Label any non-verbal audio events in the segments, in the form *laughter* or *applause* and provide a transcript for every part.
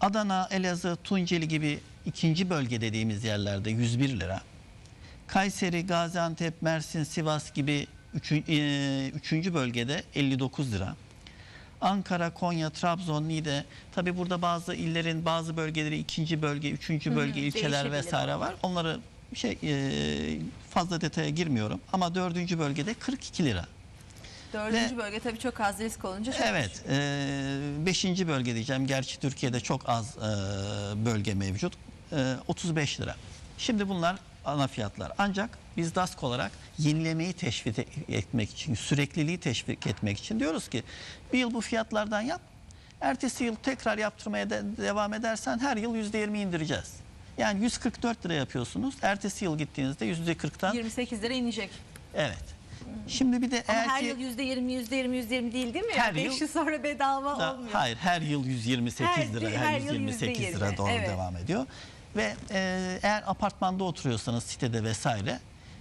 Adana, Elazığ, Tunceli gibi ikinci bölge dediğimiz yerlerde 101 lira. Kayseri, Gaziantep, Mersin, Sivas gibi e, üçüncü bölgede 59 lira. Ankara, Konya, Trabzon, Niğde. Tabi burada bazı illerin bazı bölgeleri ikinci bölge, üçüncü bölge, ilçeler değişebilir vesaire var. Onları şey e, fazla detaya girmiyorum. Ama dördüncü bölgede 42 lira. Dördüncü Ve- bölge tabii çok az risk olunca çok Evet, e, beşinci bölge diyeceğim. Gerçi Türkiye'de çok az e, bölge mevcut. E, 35 lira. Şimdi bunlar ana fiyatlar. Ancak biz DASK olarak yenilemeyi teşvik etmek için, sürekliliği teşvik etmek için diyoruz ki bir yıl bu fiyatlardan yap. Ertesi yıl tekrar yaptırmaya de- devam edersen her yıl %20 indireceğiz. Yani 144 lira yapıyorsunuz. Ertesi yıl gittiğinizde %40'tan 28 lira inecek. evet. Şimdi bir de Ama eğer her ki yıl yüzde yirmi, yüzde yirmi, yüzde yirmi değil değil mi? Her 5 yıl- yıl sonra bedava Da- olmuyor. Hayır her yıl 128 Her- lira, her, her yıl 128 lira %20, doğru evet. devam ediyor. Ve e, eğer apartmanda oturuyorsanız sitede vesaire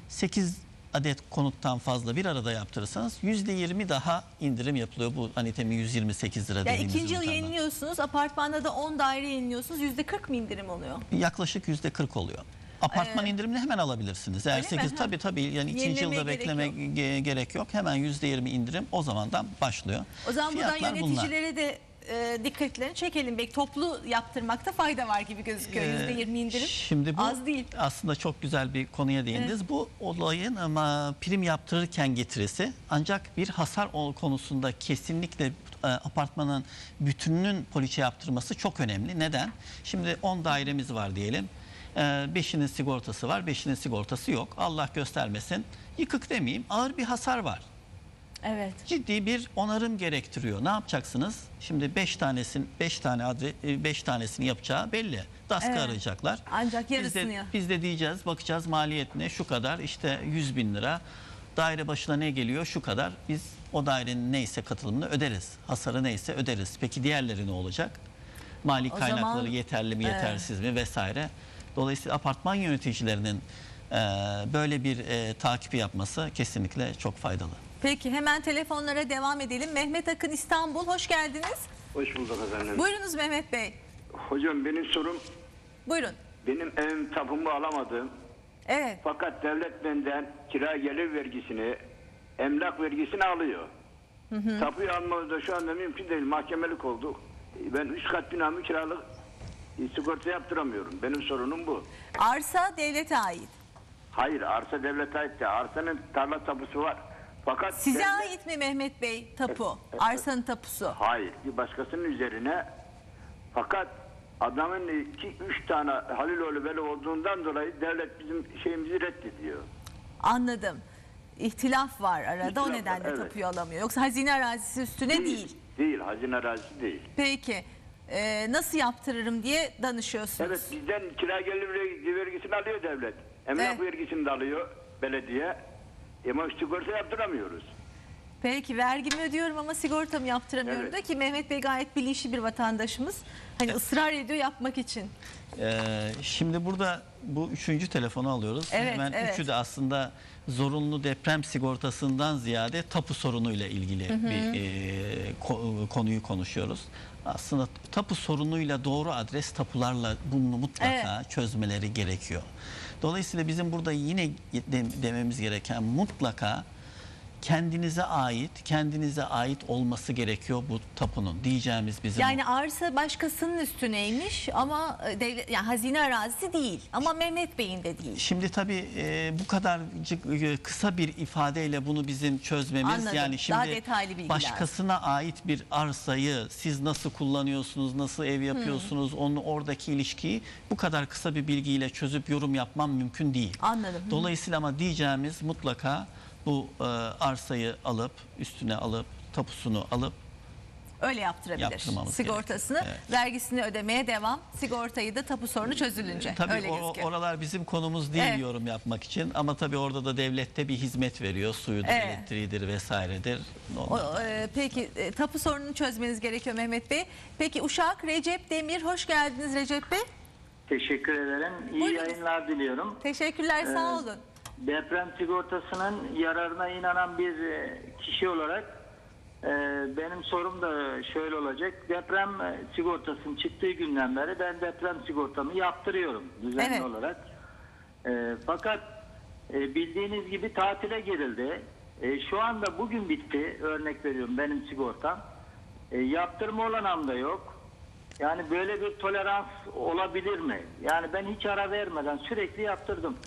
8 adet konuttan fazla bir arada yaptırırsanız %20 daha indirim yapılıyor. Bu hani temin 128 lira Yani dediğimiz ikinci yıl yeniliyorsunuz, apartmanda da 10 daire yeniliyorsunuz, yüzde 40 mı indirim oluyor? Yaklaşık %40 oluyor. Apartman indirimini hemen alabilirsiniz. Eğer Öyle mi? 8 Ha. tabii tabii yani ikinci Yenilemeye yılda gerek bekleme yok. ge- gerek yok. Hemen %20 indirim o zamandan başlıyor. O zaman buradan Fiyatlar bunlar. yöneticilere de e, dikkatlerini çekelim. Belki toplu yaptırmakta fayda var gibi gözüküyor. Ee, Yüzde 20 indirim Şimdi bu az değil. aslında çok güzel bir konuya değindiniz. Bu olayın ama prim yaptırırken getirisi ancak bir hasar ol- konusunda kesinlikle e, apartmanın bütününün poliçe yaptırması çok önemli. Neden? Şimdi 10 dairemiz var diyelim. 5'inin sigortası var, 5'inin sigortası yok. Allah göstermesin. Yıkık demeyeyim, ağır bir hasar var Evet. ciddi bir onarım gerektiriyor. Ne yapacaksınız? Şimdi 5 tanesin 5 tane adre 5 tanesini yapacağı belli. DASK'ı Evet. arayacaklar. Ancak Biz yarısını de, ya. biz de diyeceğiz, bakacağız maliyet ne? Şu kadar işte 100 bin lira. Daire başına ne geliyor? Şu kadar. Biz o dairenin neyse katılımını öderiz. Hasarı neyse öderiz. Peki diğerleri ne olacak? Mali O kaynakları zaman- yeterli mi, Evet. yetersiz mi vesaire. Dolayısıyla apartman yöneticilerinin e, böyle bir e, takibi yapması kesinlikle çok faydalı. Peki hemen telefonlara devam edelim. Mehmet Akın İstanbul hoş geldiniz. Hoş bulduk efendim. Buyurunuz Mehmet Bey. Hocam benim sorum Buyurun. benim evim tapumu alamadım. Evet. Fakat devlet benden kira gelir vergisini, emlak vergisini alıyor. Tapuyu almamız da şu anda mümkün değil. Mahkemelik olduk. Ben üç kat binamı kiralık sigorta yaptıramıyorum. Benim sorunum bu. Arsa devlete ait. Hayır arsa devlete ait de arsanın tarla tapusu var. Fakat Size devlet- ait mi Mehmet Bey tapu? Arsanın tapusu. Hayır bir başkasının üzerine fakat adamın iki üç tane Haliloğlu Veli olduğundan dolayı devlet bizim şeyimizi reddediyor. Anladım. İhtilaf var arada o İhtilaf var, nedenle evet. tapuyu alamıyor. Yoksa hazine arazisi üstüne değil. Değil, hazine arazisi değil. Peki. Ee, nasıl yaptırırım diye danışıyorsunuz. Evet bizden kira gelir vergi- vergisini alıyor devlet. Emlak Evet. vergisini de alıyor belediye. Ama sigorta yaptıramıyoruz. Peki vergimi ödüyorum ama sigortamı yaptıramıyorum Evet. da ki Mehmet Bey gayet bilinçli bir vatandaşımız. Hani ısrar ediyor yapmak için. Ee, şimdi burada bu üçüncü telefonu alıyoruz. Evet, Hemen evet. üçü de aslında zorunlu deprem sigortasından ziyade tapu sorunuyla ilgili bir e, ko- konuyu konuşuyoruz. Aslında tapu sorunuyla doğru adres tapularla bunu mutlaka çözmeleri gerekiyor. Dolayısıyla bizim burada yine de- dememiz gereken mutlaka kendinize ait, kendinize ait olması gerekiyor bu tapunun diyeceğimiz bizim Yani arsa başkasının üstüneymiş ama e, devlet, yani hazine arazisi değil. Ama Mehmet Bey'in de değil. Şimdi tabii e, bu kadarcık e, kısa bir ifadeyle bunu bizim çözmemiz Anladım. yani şimdi Daha detaylı bilgi başkasına ait bir arsayı siz nasıl kullanıyorsunuz, nasıl ev yapıyorsunuz, onu oradaki ilişkiyi bu kadar kısa bir bilgiyle çözüp yorum yapmam mümkün değil. Anladım. Dolayısıyla ama diyeceğimiz mutlaka bu e, arsayı alıp üstüne alıp tapusunu alıp Öyle yaptırabilir. Sigortasını. Evet. vergisini ödemeye devam. Sigortayı da tapu sorunu çözülünce. Tabii Öyle o- gözüküyor. oralar bizim konumuz değil Evet. yorum yapmak için ama tabii orada da devlette bir hizmet veriyor. Suyudur, Evet. elektriğidir vesairedir. O, e, peki e, tapu sorununu çözmeniz gerekiyor Mehmet Bey. Peki Uşak Recep Demir hoş geldiniz Recep Bey. Teşekkür ederim. İyi Buyurunuz. yayınlar diliyorum. Teşekkürler sağ Ee, olun. Deprem sigortasının yararına inanan bir e, kişi olarak Ee, benim sorum da şöyle olacak. Deprem e, sigortasının çıktığı günden beri ben deprem sigortamı yaptırıyorum düzenli Evet. olarak. Fakat e, bildiğiniz gibi tatile girildi. E, şu anda bugün bitti. Örnek veriyorum benim sigortam. E, yaptırma olanağım da yok. Yani böyle bir tolerans olabilir mi? Yani ben hiç ara vermeden sürekli yaptırdım.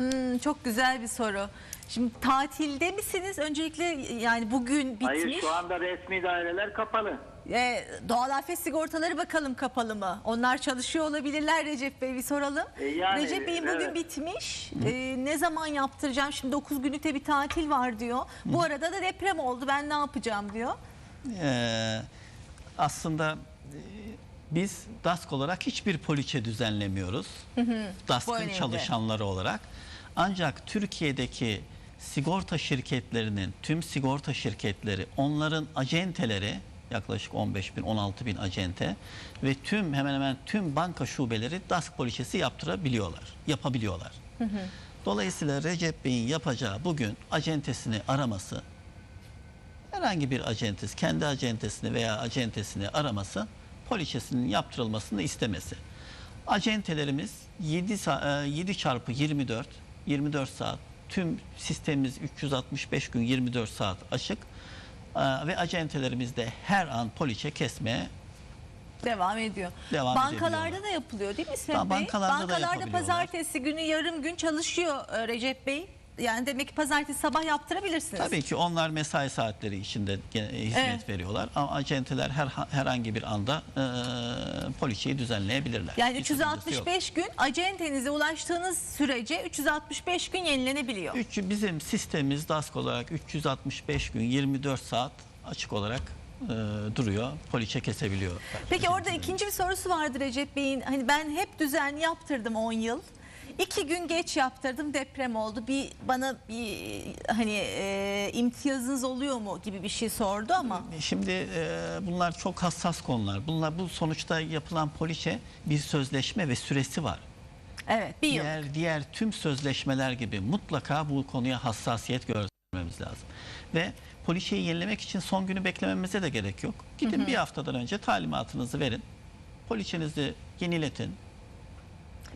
Hmm, çok güzel bir soru. Şimdi tatilde misiniz? Öncelikle yani bugün bitmiş. Hayır şu anda resmi daireler kapalı. Ee, doğal afet sigortaları bakalım kapalı mı? Onlar çalışıyor olabilirler Recep Bey bir soralım. E, yani, Recep Bey'in bugün evet. bitmiş. Ee, ne zaman yaptıracağım? Şimdi 9 günlükte bir tatil var diyor. Bu arada da deprem oldu. Ben ne yapacağım diyor. Ee, aslında e, biz DASK olarak hiçbir poliçe düzenlemiyoruz. DASK'ın çalışanları olarak. Ancak Türkiye'deki sigorta şirketlerinin, tüm sigorta şirketleri, onların acenteleri yaklaşık 15 bin, 16 bin acente ve tüm hemen hemen tüm banka şubeleri DASK poliçesi yaptırabiliyorlar, yapabiliyorlar. Dolayısıyla Recep Bey'in yapacağı bugün acentesini araması herhangi bir acentesi, kendi acentesini veya acentesini araması, poliçesinin yaptırılmasını istemesi. Acentelerimiz 7, sa- e, 7 çarpı 24, 24 saat, tüm sistemimiz 365 gün 24 saat açık E, ve acentelerimiz de her an poliçe kesmeye Devam ediyor. Devam Bankalarda da yapılıyor değil mi Ba- Bey? bankalarda da Bankalarda yapabiliyorlar. pazartesi günü yarım gün çalışıyor e, Recep Bey. Yani demek ki pazartesi sabah yaptırabilirsiniz. Tabii ki onlar mesai saatleri içinde gene- hizmet Evet. veriyorlar ama acenteler her herhangi bir anda e, poliçeyi düzenleyebilirler. Yani yok. 365 gün acentenize ulaştığınız sürece 365 gün yenilenebiliyor. Üç, bizim sistemimiz DASK olarak 365 gün 24 saat açık olarak e, duruyor. Poliçe kesebiliyor. Peki orada ikinci bir sorusu vardı Recep Bey'in. Hani ben hep düzenli yaptırdım 10 yıl. İki gün geç yaptırdım deprem oldu. Bir bana bir hani e, imtiyazınız oluyor mu gibi bir şey sordu ama. Şimdi e, bunlar çok hassas konular. Bunlar bu sonuçta yapılan poliçe bir sözleşme ve süresi var. Evet bir yıl. Diğer diğer tüm sözleşmeler gibi mutlaka bu konuya hassasiyet göstermemiz lazım. Ve poliçeyi yenilemek için son günü beklememize de gerek yok. Gidin bir haftadan önce talimatınızı verin. Poliçenizi yeniletin.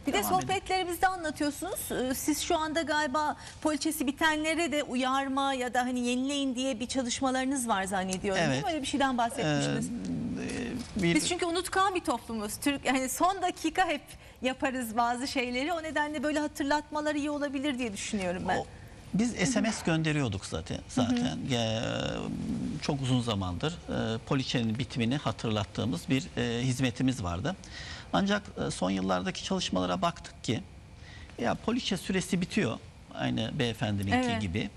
Bir de edin. sohbetlerimizde anlatıyorsunuz. Ee, Siz şu anda galiba poliçesi bitenlere de uyarma ya da hani yenileyin diye bir çalışmalarınız var zannediyorum. Evet. Değil mi? Öyle bir şeyden bahsetmiştiniz. Ee, bir- Biz çünkü unutkan bir toplumuz. Türk yani son dakika hep yaparız bazı şeyleri. O nedenle böyle hatırlatmalar iyi olabilir diye düşünüyorum ben. O- biz SMS gönderiyorduk zaten. Zaten Ee, çok uzun zamandır e, poliçenin bitimini hatırlattığımız bir e, hizmetimiz vardı. Ancak e, son yıllardaki çalışmalara baktık ki ya poliçe süresi bitiyor aynı beyefendininki Evet. gibi.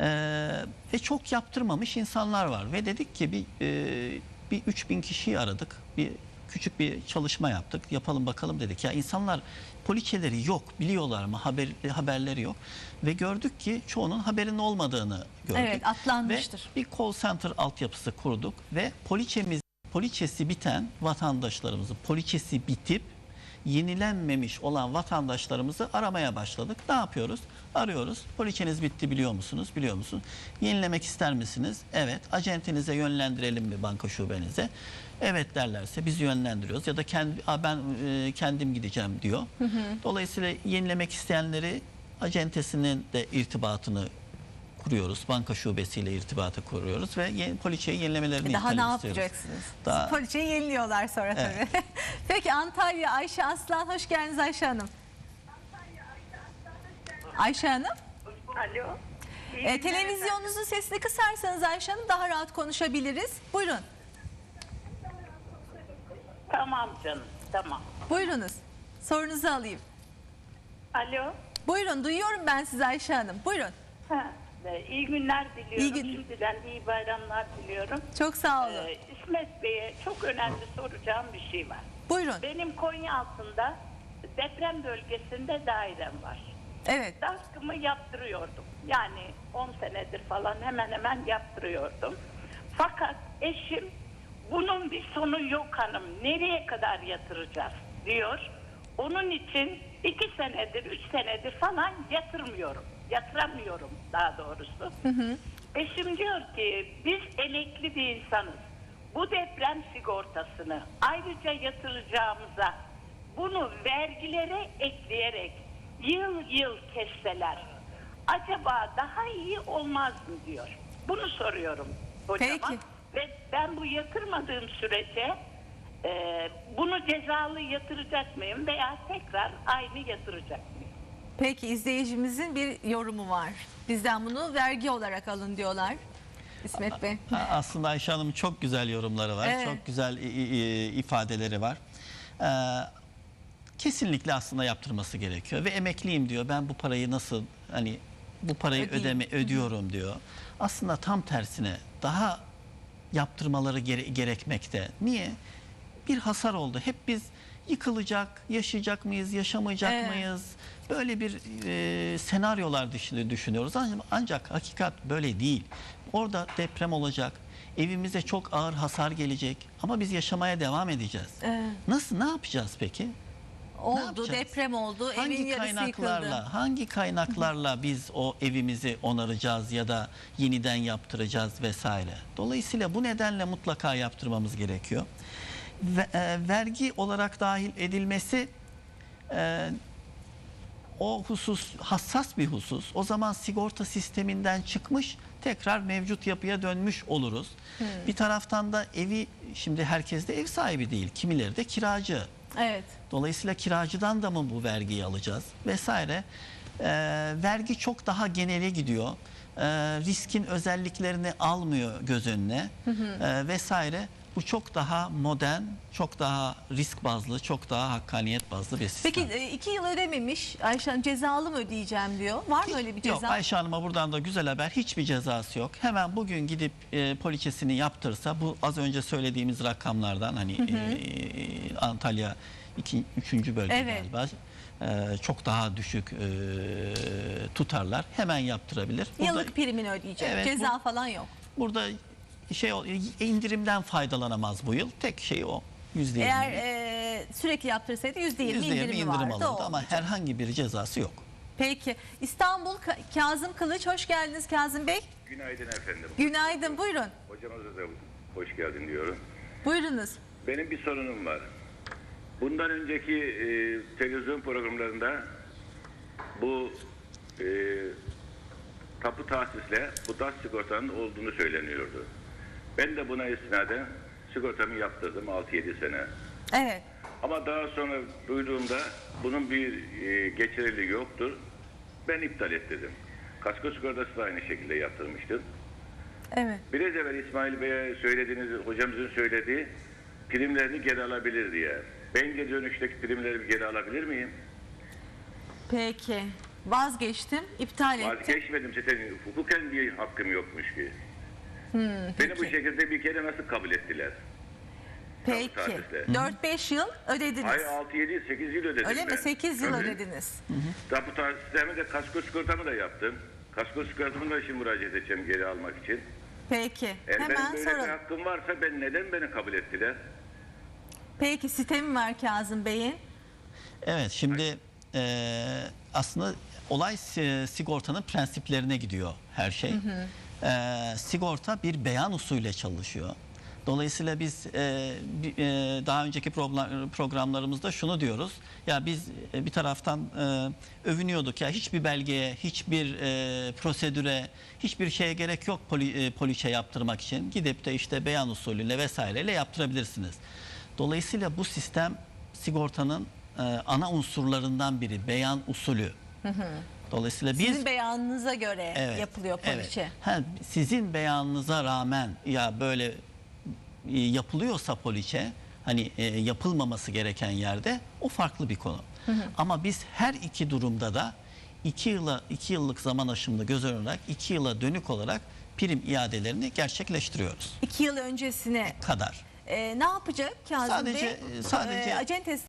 Ee, ve çok yaptırmamış insanlar var ve dedik ki bir e, bir 3000 kişiyi aradık. Bir küçük bir çalışma yaptık. Yapalım bakalım dedik. Ya insanlar poliçeleri yok, biliyorlar mı? Haber haberleri yok. Ve gördük ki çoğunun haberinin olmadığını gördük. Evet, atlanmıştır. Ve bir call center altyapısı kurduk ve poliçemiz poliçesi biten vatandaşlarımızı poliçesi bitip yenilenmemiş olan vatandaşlarımızı aramaya başladık. Ne yapıyoruz? Arıyoruz. Poliçeniz bitti biliyor musunuz? Biliyor musunuz? Yenilemek ister misiniz? Evet. Acentenize yönlendirelim mi banka şubenize? Evet derlerse biz yönlendiriyoruz ya da kendi "Aa, ben e, kendim gideceğim diyor. Dolayısıyla yenilemek isteyenleri acentesinin de irtibatını kuruyoruz. Banka şubesiyle irtibatı kuruyoruz ve yeni, poliçeyi yenilemelerini Daha ne istiyoruz. yapacaksınız? Daha- Poliçeyi yeniliyorlar sonra tabii. *laughs* Peki Antalya Ayşe Aslan hoş geldiniz Ayşe Hanım. Ayşe Hanım. Alo. E, televizyonunuzun sesini kısarsanız Ayşe Hanım daha rahat konuşabiliriz. Buyurun. Tamam canım, tamam. Buyurunuz. Sorunuzu alayım. Alo. Buyurun duyuyorum ben sizi Ayşe Hanım. Buyurun. Ha, e, iyi günler diliyorum. İyi gün- Şimdiden iyi bayramlar diliyorum. Çok sağ olun. Ee, İsmet Bey'e çok önemli soracağım bir şey var. Buyurun. Benim Konya altında deprem bölgesinde dairem var. Evet. Daskımı yaptırıyordum. Yani 10 senedir falan hemen hemen yaptırıyordum. Fakat eşim bunun bir sonu yok hanım. Nereye kadar yatıracağız diyor. Onun için iki senedir, üç senedir falan yatırmıyorum. Yatıramıyorum daha doğrusu. Eşim diyor ki biz emekli bir insanız. Bu deprem sigortasını ayrıca yatıracağımıza bunu vergilere ekleyerek yıl yıl kesseler acaba daha iyi olmaz mı diyor. Bunu soruyorum hocama. Peki. Ve ben bu yatırmadığım sürece e, bunu cezalı yatıracak mıyım veya tekrar aynı yatıracak? Peki izleyicimizin bir yorumu var. Bizden bunu vergi olarak alın diyorlar. İsmet Bey. Aslında Ayşe Hanım'ın çok güzel yorumları var. Evet. Çok güzel ifadeleri var. Ee, kesinlikle aslında yaptırması gerekiyor ve emekliyim diyor. Ben bu parayı nasıl hani bu parayı Ödeyeyim. ödeme ödüyorum diyor. Aslında tam tersine daha yaptırmaları gere- gerekmekte. Niye? Bir hasar oldu. Hep biz yıkılacak, yaşayacak mıyız, yaşamayacak Evet. mıyız? Böyle bir e, senaryolar dışında düşünüyoruz. Ancak, ancak hakikat böyle değil. Orada deprem olacak. Evimize çok ağır hasar gelecek ama biz yaşamaya devam edeceğiz. Evet. Nasıl ne yapacağız peki? Oldu, deprem oldu, evin Hangi yarısı yıkıldı. kaynaklarla, hangi kaynaklarla *laughs* biz o evimizi onaracağız ya da yeniden yaptıracağız vesaire. Dolayısıyla bu nedenle mutlaka yaptırmamız gerekiyor. Ve, e, vergi olarak dahil edilmesi e, o husus hassas bir husus. O zaman sigorta sisteminden çıkmış tekrar mevcut yapıya dönmüş oluruz. Bir taraftan da evi şimdi herkes de ev sahibi değil. Kimileri de kiracı. Evet. Dolayısıyla kiracıdan da mı bu vergiyi alacağız vesaire. Ee, vergi çok daha genele gidiyor. Ee, riskin özelliklerini almıyor göz önüne Ee, vesaire. Bu çok daha modern, çok daha risk bazlı, çok daha hakkaniyet bazlı bir sistem. Peki e, iki yıl ödememiş Ayşe Hanım cezalı mı ödeyeceğim diyor. Var mı öyle bir Yok ceza? Ayşe Hanım'a buradan da güzel haber. Hiçbir cezası yok. Hemen bugün gidip e, poliçesini yaptırsa bu az önce söylediğimiz rakamlardan hani e, Antalya 2 3. bölge Evet. galiba e, çok daha düşük e, tutarlar. Hemen yaptırabilir. Burada, Yıllık primini ödeyecek. Evet, Ceza falan yok. burada şey ol- indirimden faydalanamaz bu yıl. Tek şey o. %20 Eğer e, sürekli yaptırsaydı %20 %20 indirimi indirim vardı. alırdı o ama herhangi bir cezası yok. Peki İstanbul Ka- Kazım Kılıç hoş geldiniz Kazım Bey. Günaydın efendim. Günaydın buyurun. Hocamıza da hoş geldin diyorum. Buyurunuz. Benim bir sorunum var. Bundan önceki e, televizyon programlarında bu e, tapu tahsisle bu DAS sigortanın olduğunu söyleniyordu. Ben de buna istinaden sigortamı yaptırdım 6-7 sene. Evet. Ama daha sonra duyduğumda bunun bir e, geçerliliği yoktur. Ben iptal ettirdim. Kasko sigortası da aynı şekilde yaptırmıştım. Evet. Biraz evvel İsmail Bey'e söylediğiniz, hocamızın söylediği primlerini geri alabilir diye. Ben geri dönüşteki primleri geri alabilir miyim? Peki. Vazgeçtim, iptal ettim. Vazgeçmedim zaten. Hukuken bir hakkım yokmuş ki. Beni bu şekilde bir kere nasıl kabul ettiler? Peki. tatilde. 4-5 yıl ödediniz. Ay 6, 7, 8 yıl ödedim Öyle mi? ben. 8 yıl Tabii. ödediniz. Tapu sistemi de kasko sigortamı da yaptım. Kasko sigortamı da şimdi müracaat edeceğim geri almak için. Peki. Eğer Hemen benim böyle bir soralım. hakkım varsa ben neden beni kabul ettiler? Peki sistemi var Kazım Bey'in. Evet şimdi eee, aslında olay si- sigortanın prensiplerine gidiyor her şey. Eee, sigorta bir beyan usulüyle çalışıyor. Dolayısıyla biz bi- eee, daha önceki program- programlarımızda şunu diyoruz. Ya biz e, bir taraftan eee, övünüyorduk ya hiçbir belgeye, hiçbir eee, prosedüre, hiçbir şeye gerek yok poli, e, poliçe yaptırmak için. Gidip de işte beyan usulüyle vesaireyle yaptırabilirsiniz. Dolayısıyla bu sistem sigortanın e, ana unsurlarından biri beyan usulü. Dolayısıyla biz Sizin beyanınıza göre Evet, yapılıyor poliçe. evet. Ha, sizin beyanınıza rağmen ya böyle e, yapılıyorsa poliçe hani e, yapılmaması gereken yerde o farklı bir konu. Ama biz her iki durumda da iki yıla iki yıllık zaman aşımını göz önüne alarak iki yıla dönük olarak prim iadelerini gerçekleştiriyoruz 2 yıl öncesine kadar. e, ne yapacak Kazım Sadece- Bey? sadece- E, acentesi